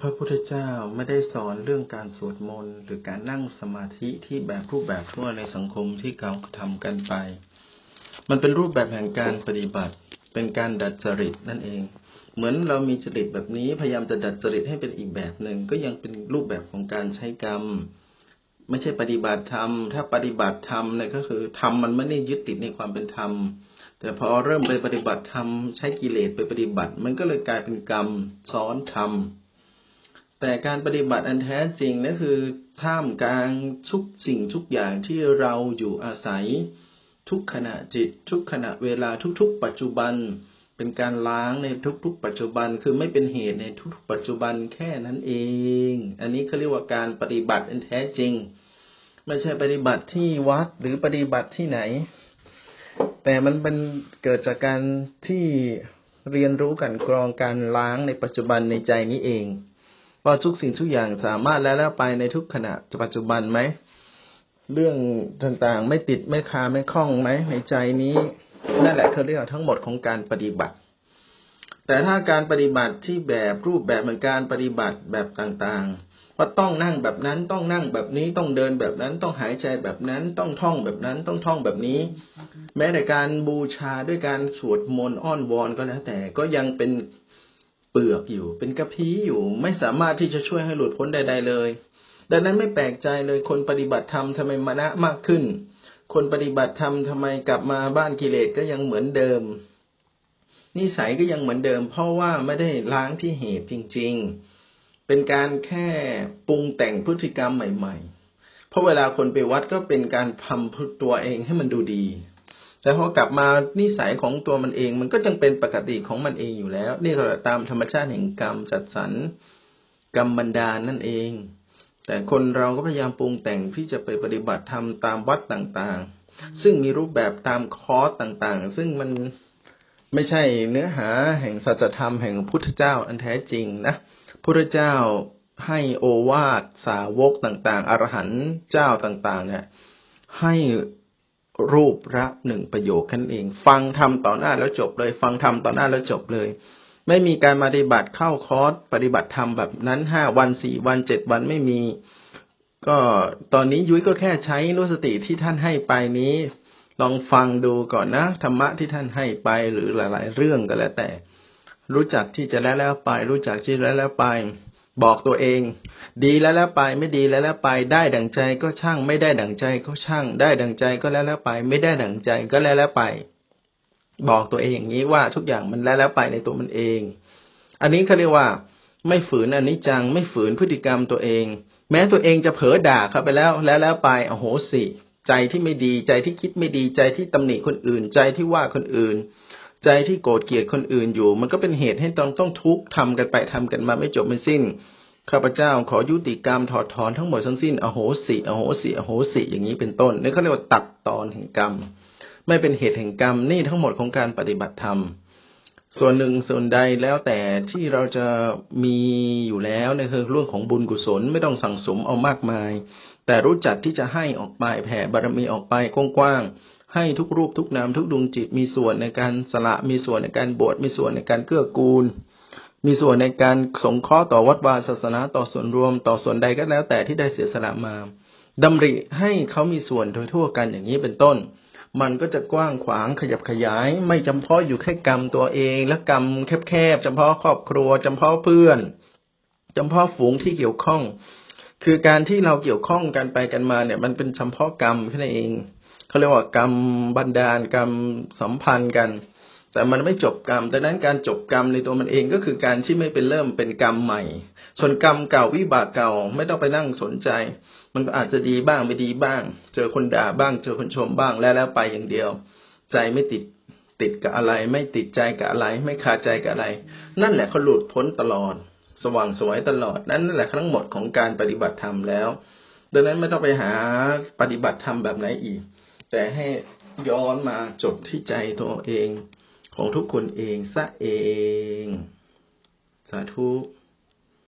พระพุทธเจ้าไม่ได้สอนเรื่องการสวดมนต์หรือการนั่งสมาธิที่แบบรูปแบบทั่วในสังคมที่เขาทำกันไป มันเป็นรูปแบบแห่งการปฏิบัติ เป็นการดัดจริตนั่นเอง เหมือนเรามีจริตแบบนี้พยายามจะดัดจริตให้เป็นอีกแบบหนึ่งก็ยังเป็นรูปแบบของการใช้กรรม ไม่ใช่ปฏิบัติธรรม ถ้าปฏิบัติธรรมเนี่ยก็คือธรรมมันไม่ได้ยึดติดในความเป็นธรรม แต่พอเริ่มไปปฏิบัติธรรมใช้กิเลสไปปฏิบัติ มันก็เลยกลายเป็นกรรมซ้อนธรรม แต่การปฏิบัติอันแท้จริงนั่นคือท่ามกลางทุกสิ่งทุกอย่างที่เราอยู่อาศัย ทุกขณะจิต ทุกขณะเวลาทุกๆ ปัจจุบัน เป็นการล้างในทุกๆ ปัจจุบันคือไม่เป็นเหตุในทุกๆ ปัจจุบันแค่นั้นเอง อันนี้เขาเรียกว่าการปฏิบัติอันแท้จริง ไม่ใช่ปฏิบัติที่วัดหรือปฏิบัติที่ไหน แต่มันเป็นเกิดจากการที่เรียนรู้กันกรองการล้างในปัจจุบันในใจนี้เอง ว่าทุกสิ่งทุกอย่างสามารถแล้วแล้วไปในทุกขณะปัจจุบันไหม เรื่องต่างๆ ไม่ติดไม่คาไม่คล้องไหมในใจนี้นั่นแหละเขาเรียกทั้งหมดของการปฏิบัติ แต่ถ้าการปฏิบัติที่แบบรูปแบบเหมือนการปฏิบัติแบบต่างๆ ว่าต้องนั่งแบบนั้นต้องนั่งแบบนี้ต้องเดินแบบนั้นต้องหายใจแบบนั้นต้องท่องแบบนั้นต้องท่องแบบนี้ แม้แต่การบูชาด้วยการสวดมนต์อ้อนวอนก็แล้วแต่ก็ยังเป็น เปลือกอยู่ เป็นกระพี้อยู่ ไม่สามารถที่จะช่วยให้หลุดพ้นใด ๆ เลย ดังนั้นไม่แปลกใจเลยคนปฏิบัติธรรมทำไมมานะมากขึ้น คนปฏิบัติธรรมทำไมกลับมาบ้านกิเลสก็ยังเหมือนเดิม นิสัยก็ยังเหมือนเดิม เพราะว่าไม่ได้ล้างที่เหตุจริง ๆ เป็นการแค่ปรุงแต่งพฤติกรรมใหม่ ๆ เพราะเวลาคนไปวัดก็เป็นการทำตัวเองให้มันดูดี แต่พอกลับมานิสัยของตัวมันเอง มันก็ยังเป็นปกติของมันเองอยู่แล้ว นี่ก็ตามธรรมชาติแห่งกรรมจัดสรรกรรมบันดาลนั่นเอง แต่คนเราก็พยายามปรุงแต่งที่จะไปปฏิบัติธรรมตามวัดต่างๆ ซึ่งมีรูปแบบตามคอร์สต่างๆ ซึ่งมันไม่ใช่เนื้อหาแห่งสัจธรรมแห่งพุทธเจ้าอันแท้จริงนะพุทธเจ้าให้โอวาทสาวกต่างๆ อรหันต์เจ้าต่างๆ เนี่ย ให้ รูปละหนึ่งประโยคกันเอง ฟังทำต่อหน้าแล้วจบเลย ฟังทำต่อหน้าแล้วจบเลย ไม่มีการปฏิบัติเข้าคอร์สปฏิบัติธรรมแบบนั้นห้าวันสี่วันเจ็ดวันไม่มี ก็ตอนนี้ยุ้ยก็แค่ใช้นุสติที่ท่านให้ไปนี้ ลองฟังดูก่อนนะธรรมะที่ท่านให้ไปหรือหลาย ๆ เรื่องก็แล้วแต่ รู้จักที่จะแล้วแล้วไป รู้จักที่แล้วแล้วไป บอกตัวเอง ดีแล้วแล้วไปไม่ดีแล้วแล้วไป ได้ดั่งใจก็ช่าง ไม่ได้ดั่งใจก็ช่าง ได้ดั่งใจก็แล้วแล้วไป ไม่ได้ดั่งใจก็แล้วแล้วไป บอกตัวเองอย่างนี้ว่าทุกอย่างมันแล้วแล้วไปในตัวมันเอง อันนี้เขาเรียกว่า ไม่ฝืนอนิจจัง ไม่ฝืนพฤติกรรมตัวเอง แม้ตัวเองจะเผลอด่าเข้าไปแล้วแล้วแล้วไปโอ้โหสิใจที่ไม่ดีใจที่คิดไม่ดีใจที่ตำหนิคนอื่น ใจที่ว่าคนอื่น ใจที่โกรธเกลียดคนอื่นอยู่ มันก็เป็นเหตุให้ต้องต้องทุกข์ทำกันไปทำกันมาไม่จบไม่สิ้น ข้าพเจ้าขอยุติกรรมถอดถอนทั้งหมดทั้งสิ้นอโหสิอโหสิอโหสิอย่างนี้เป็นต้นนี่เขาเรียกว่าตัดตอนแห่งกรรม ไม่เป็นเหตุแห่งกรรมนี่ทั้งหมดของการปฏิบัติธรรมส่วนหนึ่งส่วนใดแล้วแต่ที่เราจะมีอยู่แล้วนี่คือเรื่องของบุญกุศลไม่ต้องสั่งสมเอามากมาย แต่รู้จักที่จะให้ออกไปแผ่บารมีออกไปกว้างๆ ให้ทุกรูปทุกนามทุกดวงจิตมีส่วนในการสละมีส่วนในการบวชมีส่วนในการเกื้อกูล มีส่วนในการสงเคราะห์ต่อวัดวาศาสนาต่อส่วนรวม ต่อส่วนใดก็แล้วแต่ที่ได้เสียสละมาดำริให้เขามีส่วนโดยทั่วกันอย่างนี้เป็นต้น มันก็จะกว้างขวางขยับขยาย ไม่จำเพาะอยู่แค่กรรมตัวเองและกรรมแคบๆจำเพาะครอบครัวจำเพาะเพื่อนจำเพาะฝูงที่เกี่ยวข้อง คือการที่เราเกี่ยวข้องกันไปกันมาเนี่ย มันเป็นเฉพาะกรรมแค่นั้นเอง เขาเรียกว่ากรรมบันดาลกรรมสัมพันธ์กัน แต่มันไม่จบกรรมดังนั้นการจบกรรมในตัวมันเองก็คือการที่ไม่เป็นเริ่มเป็นกรรมใหม่ ส่วนกรรมเก่าวิบากเก่าไม่ต้องไปนั่งสนใจ มันก็อาจจะดีบ้างไม่ดีบ้าง เจอคนด่าบ้าง เจอคนชมบ้างแล้วแล้วไปอย่างเดียว ใจไม่ติดติดกับอะไร ไม่ติดใจกับอะไร ไม่คาใจกับอะไร นั่นแหละเขาหลุดพ้นตลอด สว่างสวยตลอด นั่นแหละทั้งหมดของการปฏิบัติธรรมแล้ว ดังนั้นไม่ต้องไปหาปฏิบัติธรรมแบบไหนอีก แต่ให้ย้อนมาจบที่ใจตัวเอง ของทุกคนเองซะเอง สาธุ